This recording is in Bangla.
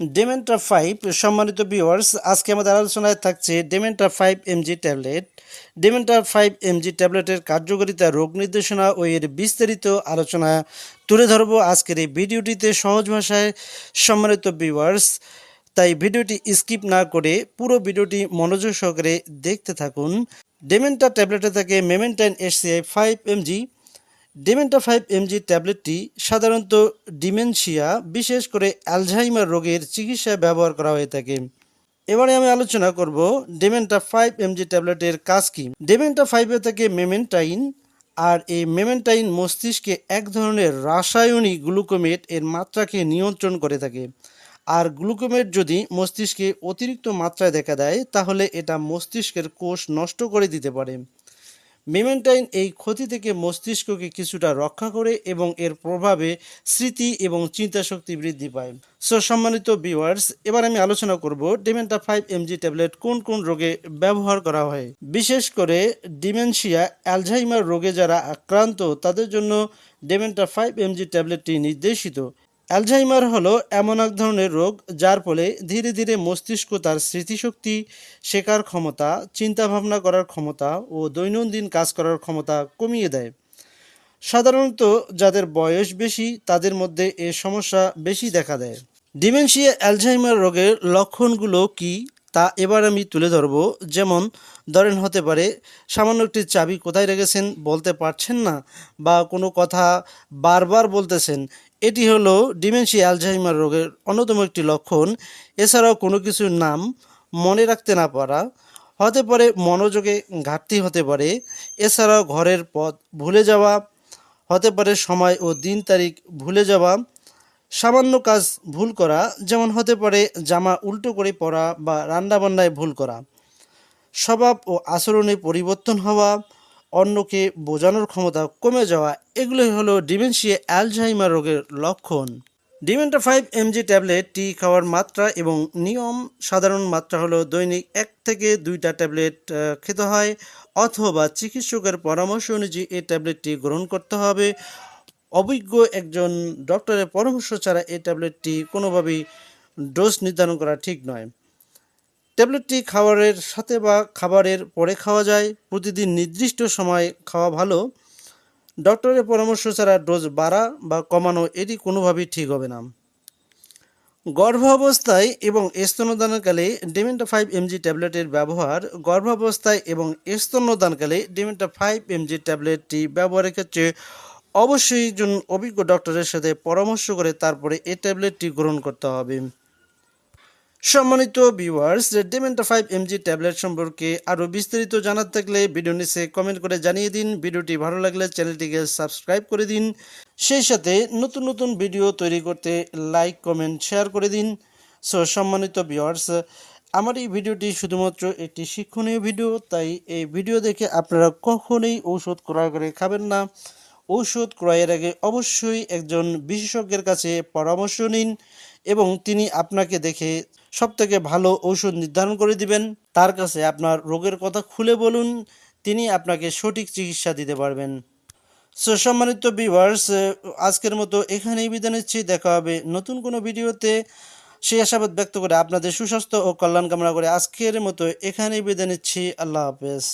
ডেমেন্টা ফাইভ সম্মানিত ভিওয়ার্স আজকে আমাদের আলোচনায় থাকছে Dementa five MG tablet Dementa five MG ট্যাবলেটের কার্যকারিতা, রোগ নির্দেশনা ও এর বিস্তারিত আলোচনা তুলে ধরবো আজকের এই ভিডিওটিতে সহজ ভাষায়, সম্মানিত ভিওয়ার্স তাই ভিডিওটি স্কিপ না করে পুরো ভিডিওটি মনোযোগ সহকারে দেখতে থাকুন। ডেমেন্টা ট্যাবলেটে থাকে memantine SCI five MG Dementa five MG ট্যাবলেটটি সাধারণত ডিমেনশিয়া, বিশেষ করে অ্যালঝাইমার রোগের চিকিৎসায় ব্যবহার করা হয়ে থাকে। এবারে আমি আলোচনা করব ডেমেন্টা ফাইভ এমজি ট্যাবলেটের কাজ কি। ডেমেন্টা ফাইভে থাকে মেমেন্টাইন, আর এই মেমেন্টাইন মস্তিষ্কে এক ধরনের রাসায়নিক গ্লুকোমেট এর মাত্রাকে নিয়ন্ত্রণ করে থাকে। আর গ্লুকোমেট যদি মস্তিষ্কে অতিরিক্ত মাত্রায় দেখা দেয়, তাহলে এটা মস্তিষ্কের কোষ নষ্ট করে দিতে পারে। মেমেন্টাইন এই ক্ষতি থেকে মস্তিষ্ককে কিছুটা রক্ষা করে এবং এর প্রভাবে স্মৃতি এবং চিন্তা শক্তি বৃদ্ধি পায়। সো সম্মানিত ভিউয়ার্স এবার আমি আলোচনা করব ডিমেন্টা ফাইভ এমজি ট্যাবলেট কোন কোন রোগে ব্যবহার করা হয়। বিশেষ করে ডিমেনশিয়া অ্যালঝাইমার রোগে যারা আক্রান্ত, তাদের জন্য ডেমেন্টা ফাইভ এমজি ট্যাবলেটটি নির্দেশিত। অ্যালঝাইমার হলো এমন এক ধরনের রোগ যার ফলে ধীরে ধীরে মস্তিষ্ক তার স্মৃতিশক্তি শেখার ক্ষমতা, চিন্তাভাবনা করার ক্ষমতা ও দৈনন্দিন কাজ করার ক্ষমতা কমিয়ে দেয়। সাধারণত যাদের বয়স বেশি, তাদের মধ্যে এ সমস্যা বেশি দেখা দেয়। ডিমেনশিয়া অ্যালঝাইমার রোগের লক্ষণগুলো কি? তা এবার আমি তুলে ধরব। যেমন, ধরেন হতে পারে, সামান্য একটি চাবি কোথায় রেখেছেন বলতে পারছেন না বা কোনো কথা বারবার বলতেছেন, এটি হলো ডিমেনশিয়া অ্যালঝাইমার রোগের অন্যতম একটি লক্ষণ। এছাড়াও কোনো কিছুর নাম মনে রাখতে না পারা, হতে পারে মনোযোগে ঘাটতি হতে পারে, এছাড়াও ঘরের পথ ভুলে যাওয়া, হতে পারে সময় ও দিন তারিখ ভুলে যাওয়া সামান্য কাজ ভুল করা, যেমন হতে পারে জামা উল্টো করে পরা বা রান্নাবান্নায় ভুল করা। স্বভাব ও আচরণে পরিবর্তন হওয়া, অন্যকে বোঝানোর ক্ষমতা কমে যাওয়া, এগুলোই হলো ডিমেনশিয়া অ্যালঝাইমার রোগের লক্ষণ। ডিমেন্টা ফাইভ এমজি ট্যাবলেটটি খাওয়ার মাত্রা এবং নিয়ম সাধারণ মাত্রা হলো দৈনিক এক থেকে দুইটা ট্যাবলেট খেতে হয় অথবা চিকিৎসকের পরামর্শ অনুযায়ী এই ট্যাবলেটটি গ্রহণ করতে হবে। অভিজ্ঞ একজন ডক্টরের পরামর্শ ছাড়া এই ট্যাবলেটটি কোনোভাবেই ডোজ নির্ধারণ করা ঠিক নয়। ট্যাবলেটটি খাবারের সাথে বা খাবারের পরে খাওয়া যায়, প্রতিদিন নির্দিষ্ট সময় খাওয়া ভালো। ডক্টরের পরামর্শ ছাড়া ডোজ বাড়া বা কমানো এটি কোনোভাবেই ঠিক হবে না। গর্ভাবস্থায় এবং স্তন্যদানকালে ডেমেন্টা ফাইভ এমজি ট্যাবলেটের ব্যবহার, গর্ভাবস্থায় এবং স্তন্যদানকালে ডেমেন্টা ফাইভ এমজি ট্যাবলেটটি ব্যবহারের ক্ষেত্রে অবশ্যই একজন অভিজ্ঞ ডক্টরের সাথে পরামর্শ করে তারপরে এই ট্যাবলেটটি গ্রহণ করতে হবে। সম্মানিত viewers Dementa five MG tablet সম্পর্কে আরও বিস্তারিত জানার থাকলে ভিডিও নিচে কমেন্ট করে জানিয়ে দিন। ভিডিওটি ভালো লাগলে চ্যানেলটিকে সাবস্ক্রাইব করে দিন। সেই সাথে নতুন নতুন ভিডিও তৈরি করতে লাইক কমেন্ট শেয়ার করে দিন। সো সম্মানিত ভিউয়ার্স আমার এই ভিডিওটি শুধুমাত্র একটি শিক্ষণীয় ভিডিও, তাই এই ভিডিও দেখে আপনারা কখনোই ঔষধ ক্রয় করে খাবেন না। ঔষধ ক্রয়ের আগে অবশ্যই একজন বিশেষজ্ঞের কাছে পরামর্শ নিন এবং তিনি আপনাকে দেখে সবথেকে ভালো ঔষধ নির্ধারণ করে দিবেন। তার কাছে আপনার রোগের কথা খুলে বলুন, তিনি আপনাকে সঠিক চিকিৎসা দিতে পারবেন। সো, সম্মানিত ভিউয়ার্স, আজকের মতো এখানেই বিদায় নিচ্ছি। দেখা হবে নতুন কোনো ভিডিওতে। সেই আশাবাদ ব্যক্ত করে আপনাদের সুস্বাস্থ্য ও কল্যাণ কামনা করে আজকের মতো এখানেই বিদায় নিচ্ছি। আল্লাহ হাফেজ।